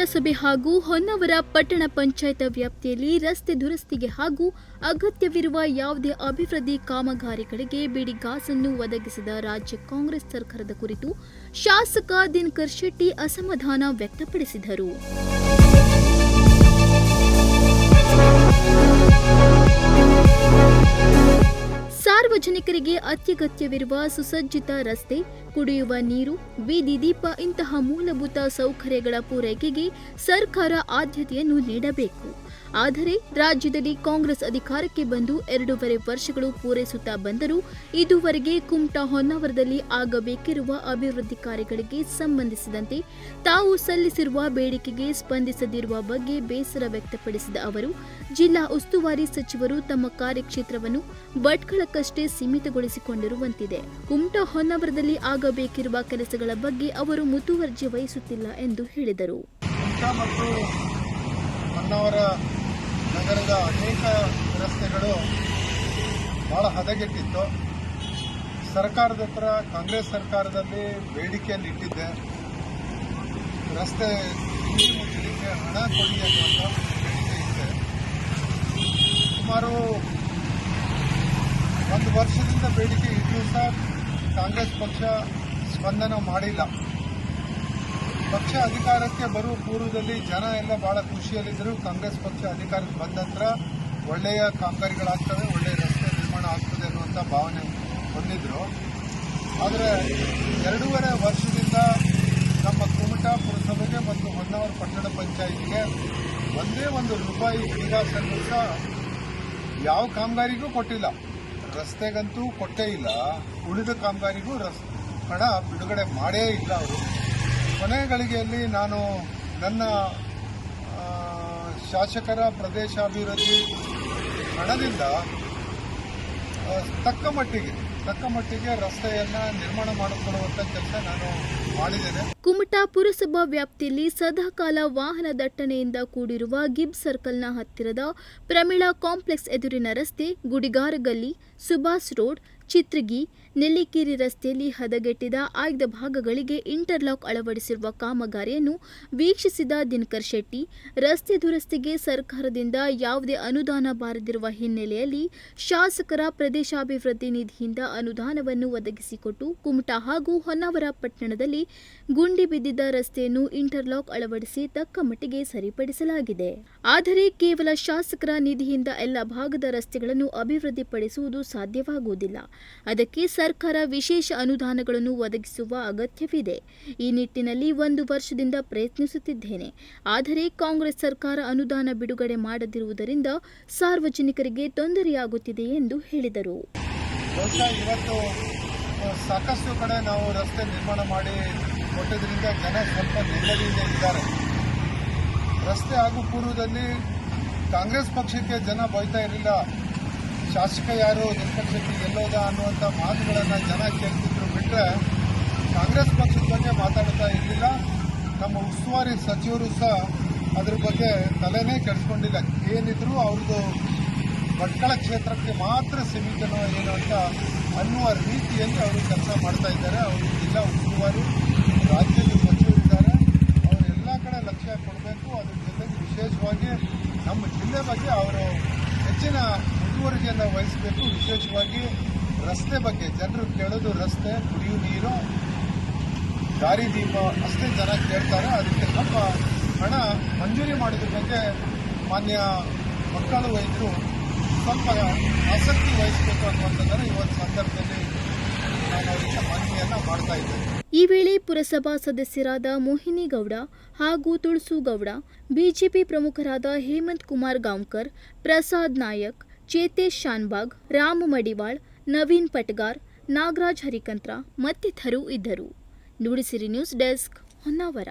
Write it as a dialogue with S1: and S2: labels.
S1: ಪುರಸಭೆ ಹಾಗೂ ಹೊನ್ನವರ ಪಟ್ಟಣ ಪಂಚಾಯತ್ ವ್ಯಾಪ್ತಿಯಲ್ಲಿ ರಸ್ತೆ ದುರಸ್ತಿಗೆ ಹಾಗೂ ಅಗತ್ಯವಿರುವ ಯಾವುದೇ ಅಭಿವೃದ್ಧಿ ಕಾಮಗಾರಿಗಳಿಗೆ ಬಿಡಿಗಾಸನ್ನು ಒದಗಿಸಿದ ರಾಜ್ಯ ಕಾಂಗ್ರೆಸ್ ಸರ್ಕಾರದ ಕುರಿತು ಶಾಸಕ ದಿನಕರ್ ಶೆಟ್ಟಿ ಅಸಮಾಧಾನ ವ್ಯಕ್ತಪಡಿಸಿದರು. ಸಾರ್ವಜನಿಕರಿಗೆ ಅತ್ಯಗತ್ಯವಿರುವ ಸುಸಜ್ಜಿತ ರಸ್ತೆ, ಕುಡಿಯುವ ನೀರು, ಬೀದಿ ದೀಪ ಇಂತಹ ಮೂಲಭೂತ ಸೌಕರ್ಯಗಳ ಪೂರೈಕೆಗೆ ಸರ್ಕಾರ ಆದ್ಯತೆಯನ್ನು ನೀಡಬೇಕು. ಆದರೆ ರಾಜ್ಯದಲ್ಲಿ ಕಾಂಗ್ರೆಸ್ ಅಧಿಕಾರಕ್ಕೆ ಬಂದು ಎರಡೂವರೆ ವರ್ಷಗಳು ಪೂರೈಸುತ್ತಾ ಬಂದರೂ ಇದುವರೆಗೆ ಕುಮಟಾ ಹೊನ್ನಾವರದಲ್ಲಿ ಆಗಬೇಕಿರುವ ಅಭಿವೃದ್ಧಿ ಕಾರ್ಯಗಳಿಗೆ ಸಂಬಂಧಿಸಿದಂತೆ ತಾವು ಸಲ್ಲಿಸಿರುವ ಬೇಡಿಕೆಗೆ ಸ್ಪಂದಿಸದಿರುವ ಬಗ್ಗೆ ಬೇಸರ ವ್ಯಕ್ತಪಡಿಸಿದ ಅವರು, ಜಿಲ್ಲಾ ಉಸ್ತುವಾರಿ ಸಚಿವರು ತಮ್ಮ ಕಾರ್ಯಕ್ಷೇತ್ರವನ್ನು ಭಟ್ಕಳಕ್ಕಷ್ಟೇ ಸೀಮಿತಗೊಳಿಸಿಕೊಂಡಿರುವಂತಿದೆ. ಕುಮಟಾ ಹೊನ್ನಾವರದಲ್ಲಿ ಆಗಬೇಕಿರುವ ಕೆಲಸಗಳ ಬಗ್ಗೆ ಅವರು ಮುತುವರ್ಜಿ ವಹಿಸುತ್ತಿಲ್ಲ ಎಂದು ಹೇಳಿದರು.
S2: ಮತ್ತು ಹೊನ್ನಾವರ ನಗರದ ಅನೇಕ ರಸ್ತೆಗಳು ಬಹಳ ಹದಗೆಟ್ಟಿತ್ತು. ಸರ್ಕಾರದ ಹತ್ರ ಕಾಂಗ್ರೆಸ್ ಸರ್ಕಾರದಲ್ಲಿ ಬೇಡಿಕೆಯನ್ನು ಇಟ್ಟಿದ್ದೆ. ರಸ್ತೆ ಹಣ ಕೊಡಿ ಅನ್ನುವಂಥ ಬೇಡಿಕೆ ಸುಮಾರು ಒಂದು ವರ್ಷದಿಂದ ಬೇಡಿಕೆ ಇದ್ರೂ ಸಹ ಕಾಂಗ್ರೆಸ್ ಪಕ್ಷ ಸ್ಪಂದನ ಮಾಡಿಲ್ಲ. ಪಕ್ಷ ಅಧಿಕಾರಕ್ಕೆ ಬರುವ ಪೂರ್ವದಲ್ಲಿ ಜನ ಎಲ್ಲ ಬಹಳ ಖುಷಿಯಲ್ಲಿದ್ದರು. ಕಾಂಗ್ರೆಸ್ ಪಕ್ಷ ಅಧಿಕಾರಕ್ಕೆ ಬಂದ ನಂತರ ಒಳ್ಳೆಯ ಕಾಮಗಾರಿಗಳಾಗ್ತವೆ, ಒಳ್ಳೆಯ ರಸ್ತೆ ನಿರ್ಮಾಣ ಆಗ್ತದೆ ಅನ್ನುವಂಥ ಭಾವನೆ ಹೊಂದಿದ್ರು ಆದರೆ ಎರಡೂವರೆ ವರ್ಷದಿಂದ ನಮ್ಮ ಕುಮಟಾ ಪುರಸಭೆಗೆ ಮತ್ತು ಹೊನ್ನಾವರ ಪಟ್ಟಣ ಪಂಚಾಯಿತಿಗೆ ಒಂದೇ ಒಂದು ರೂಪಾಯಿ ಬಿಡಿಗಾಸನ್ನು ಸಹ ಯಾವ ಕಾಮಗಾರಿಗೂ ಕೊಟ್ಟಿಲ್ಲ. ರಸ್ತೆಗಂತೂ ಕೊಟ್ಟೇ ಇಲ್ಲ. ಉಳಿದ ಕಾಮಗಾರಿಗೂ ರಸ್, ಹಣ ಬಿಡುಗಡೆ ಮಾಡೇ ಇಲ್ಲ ಅವರು. ಕೊನೆ ಗಳಿಗೆಯಲ್ಲಿ ನಾನು ನನ್ನ ಶಾಸಕರ ಪ್ರದೇಶಾಭಿವೃದ್ಧಿ ಹಣದಿಂದ ತಕ್ಕ ಮಟ್ಟಿಗೆ ರಸ್ತೆಯನ್ನು ನಿರ್ಮಾಣ ಮಾಡಿಕೊಳ್ಳುವಂತ ಕೆಲಸ ನಾನು ಮಾಡಿದ್ದೇನೆ.
S1: ಕುಮಟಾ ಪುರಸಭಾ ವ್ಯಾಪ್ತಿಯಲ್ಲಿ ಸದಾಕಾಲ ವಾಹನ ದಟ್ಟಣೆಯಿಂದ ಕೂಡಿರುವ ಗಿಬ್ ಸರ್ಕಲ್ನ ಹತ್ತಿರದ ಪ್ರಮಿಳಾ ಕಾಂಪ್ಲೆಕ್ಸ್ ಎದುರಿನ ರಸ್ತೆ ಗುಡಿಗಾರಗಲ್ಲಿ, ಸುಭಾಷ್ ರೋಡ್, ಚಿತ್ರಗಿ ನೆಲ್ಲಿಕೇರಿ ರಸ್ತೆಯಲ್ಲಿ ಹದಗೆಟ್ಟಿದ ಆಯ್ದ ಭಾಗಗಳಿಗೆ ಇಂಟರ್ಲಾಕ್ ಅಳವಡಿಸಿರುವ ಕಾಮಗಾರಿಯನ್ನು ವೀಕ್ಷಿಸಿದ ದಿನಕರ್ ಶೆಟ್ಟಿ, ರಸ್ತೆ ದುರಸ್ತಿಗೆ ಸರ್ಕಾರದಿಂದ ಯಾವುದೇ ಅನುದಾನ ಬಾರದಿರುವ ಹಿನ್ನೆಲೆಯಲ್ಲಿ ಶಾಸಕರ ಪ್ರದೇಶಾಭಿವೃದ್ಧಿ ನಿಧಿಯಿಂದ ಅನುದಾನವನ್ನು ಒದಗಿಸಿಕೊಟ್ಟು ಕುಮಟಾ ಹಾಗೂ ಹೊನ್ನಾವರ ಪಟ್ಟಣದಲ್ಲಿ ಗುಂಡಿ ಬಿದ್ದಿದ್ದ ರಸ್ತೆಯನ್ನು ಇಂಟರ್ಲಾಕ್ ಅಳವಡಿಸಿ ತಕ್ಕ ಮಟ್ಟಿಗೆ ಸರಿಪಡಿಸಲಾಗಿದೆ. ಆದರೆ ಕೇವಲ ಶಾಸಕರ ನಿಧಿಯಿಂದ ಎಲ್ಲ ಭಾಗದ ರಸ್ತೆಗಳನ್ನು ಅಭಿವೃದ್ಧಿಪಡಿಸುವುದು ಸಾಧ್ಯವಾಗುವುದಿಲ್ಲ. ಅದಕ್ಕೆ ಸರ್ಕಾರ ವಿಶೇಷ ಅನುದಾನಗಳನ್ನು ಒದಗಿಸುವ ಅಗತ್ಯವಿದೆ. ಈ ನಿಟ್ಟಿನಲ್ಲಿ ಒಂದು ವರ್ಷದಿಂದ ಪ್ರಯತ್ನಿಸುತ್ತಿದ್ದೇನೆ. ಆದರೆ ಕಾಂಗ್ರೆಸ್ ಸರ್ಕಾರ ಅನುದಾನ ಬಿಡುಗಡೆ ಮಾಡದಿರುವುದರಿಂದ ಸಾರ್ವಜನಿಕರಿಗೆ ತೊಂದರೆಯಾಗುತ್ತಿದೆ ಎಂದು ಹೇಳಿದರು.
S2: ಸಾಕಷ್ಟು ಕಡೆ ನಾವು ರಸ್ತೆ ನಿರ್ಮಾಣ ಮಾಡಿ ಕೊಟ್ಟಿದ್ರಿಂದ ಜನ ಸ್ವಲ್ಪ ನೆಮ್ಮದಿಯಿಂದ ರಸ್ತೆ ಹಾಗೂ ಪೂರ್ವದಲ್ಲಿ ಕಾಂಗ್ರೆಸ್ ಪಕ್ಷಕ್ಕೆ ಜನ ಬೈತಾ ಇರಲಿಲ್ಲ. ಶಾಸಕ ಯಾರು ಶೆಟ್ಟಿ ಗೆಲ್ಲೋದ ಅನ್ನುವಂಥ ಮಾತುಗಳನ್ನು ಜನ ಕೇಳ್ತಿದ್ರು ಬಿಟ್ಟರೆ ಕಾಂಗ್ರೆಸ್ ಪಕ್ಷದ ಬಗ್ಗೆ ಮಾತಾಡ್ತಾ ಇರಲಿಲ್ಲ. ನಮ್ಮ ಉಸ್ತುವಾರಿ ಸಚಿವರು ಸಹ ಅದ್ರ ಬಗ್ಗೆ ತಲೆನೇ ಕೆಡಿಸ್ಕೊಂಡಿಲ್ಲ. ಏನಿದ್ರು ಅವ್ರದ್ದು ಭಟ್ಕಳ ಕ್ಷೇತ್ರಕ್ಕೆ ಮಾತ್ರ ಸೀಮಿತನೋ ಏನು ಅಂತ ಅನ್ನುವ ರೀತಿಯಲ್ಲಿ ಅವರು ಕೆಲಸ ಮಾಡ್ತಾ ಇದ್ದಾರೆ. ಅವರು ಜಿಲ್ಲಾ ಉಸ್ತುವಾರಿ, ರಾಜ್ಯದ ಅವರು ಎಲ್ಲ ಕಡೆ ಲಕ್ಷ್ಯ ಕೊಡಬೇಕು. ಅದ್ರ ಜೊತೆಗೆ ವಿಶೇಷವಾಗಿ ನಮ್ಮ ಜಿಲ್ಲೆ ಬಗ್ಗೆ ಅವರು ಹೆಚ್ಚಿನ ಮುಂದುವರಿಕೆಯನ್ನು ವಹಿಸಬೇಕು. ವಿಶೇಷವಾಗಿ ರಸ್ತೆ ಬಗ್ಗೆ ಜನರು ಕೇಳೋದು ರಸ್ತೆ ಕುಡಿಯುವ ನೀರು ದಾರಿ ದೀಪ, ಅಷ್ಟೇ ಜನ ಕೇಳ್ತಾರೆ. ಅದಕ್ಕೆ ನಮ್ಮ ಹಣ ಮಂಜೂರಿ ಮಾಡಿದ ಬಗ್ಗೆ ಮಾನ್ಯ ಮಕ್ಕಳು, ವೈದ್ಯರು ಸ್ವಲ್ಪ ಆಸಕ್ತಿ ವಹಿಸಬೇಕು ಅನ್ನುವಂಥದ್ದನ್ನು ಇವತ್ತು ಸಂದರ್ಭದಲ್ಲಿ
S1: ಈ ವೇಳೆ ಪುರಸಭಾ ಸದಸ್ಯರಾದ ಮೋಹಿನಿ ಗೌಡ ಹಾಗೂ ತುಳಸೂಗೌಡ ಬಿಜೆಪಿ ಪ್ರಮುಖರಾದ ಹೇಮಂತ್ ಕುಮಾರ್ ಗಾಂವ್ಕರ್, ಪ್ರಸಾದ್ ನಾಯಕ್, ಚೇತೇಶ್ ಶಾನ್ಬಾಗ್, ರಾಮ್ ಮಡಿವಾಳ್, ನವೀನ್ ಪಟ್ಗಾರ್, ನಾಗರಾಜ್ ಹರಿಕಂತ್ರ ಮತ್ತಿತರರು ಇದ್ದರು. Nudisiri news desk Honnavar.